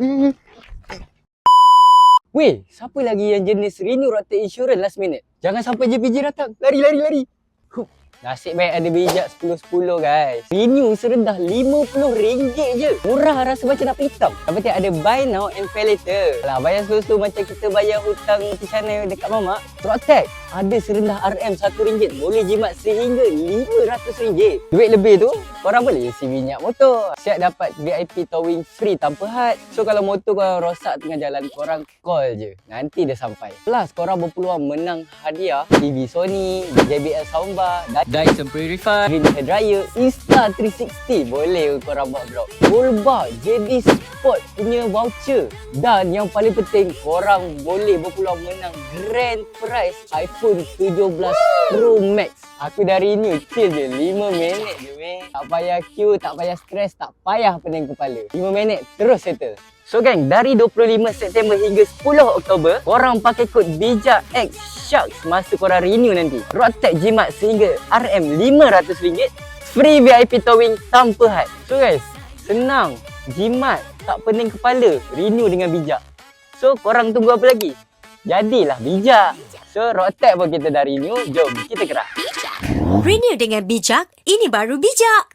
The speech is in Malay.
Weh, siapa lagi yang jenis renew rotate insurance last minute? Jangan sampai JPJ datang. Lari, lari, lari. Huh. Nasib baik ada bijak 10-10 guys. Renew serendah RM50 je. Murah rasa macam nak hitam. Tapi tak ada buy now and pay later. Lah bayar slow-slow macam kita bayar hutang Tisyana dekat mamak. Protect ada serendah RM RM1. Boleh jimat sehingga RM500. Duit lebih tu, korang boleh isi minyak motor. Siap dapat VIP towing free tanpa had. So kalau motor korang rosak tengah jalan, korang call je. Nanti dia sampai. Plus, korang berpeluang menang hadiah TV Sony, JBL soundbar, Dyson Purifier, Green Hair Dryer, Insta360. Boleh korang buat vlog. Goldbar, JD Sport punya voucher. Dan yang paling penting, korang boleh berpeluang menang grand prize iPhone 17 Pro Max. Aku dari ni chill je 5 minit je weh. Tak payah queue, tak payah stres, tak payah pening kepala. 5 minit terus settle. So gang, dari 25 September hingga 10 Oktober, korang pakai kod BIJAK X SHARKS masa korang renew nanti. Rotek jimat sehingga RM500, free VIP towing tanpa had. So guys, senang, jimat, tak pening kepala, renew dengan bijak. So korang tunggu apa lagi? Jadilah bijak. So Rotek pun kita dah renew, jom kita gerak. Renew dengan bijak, ini baru bijak.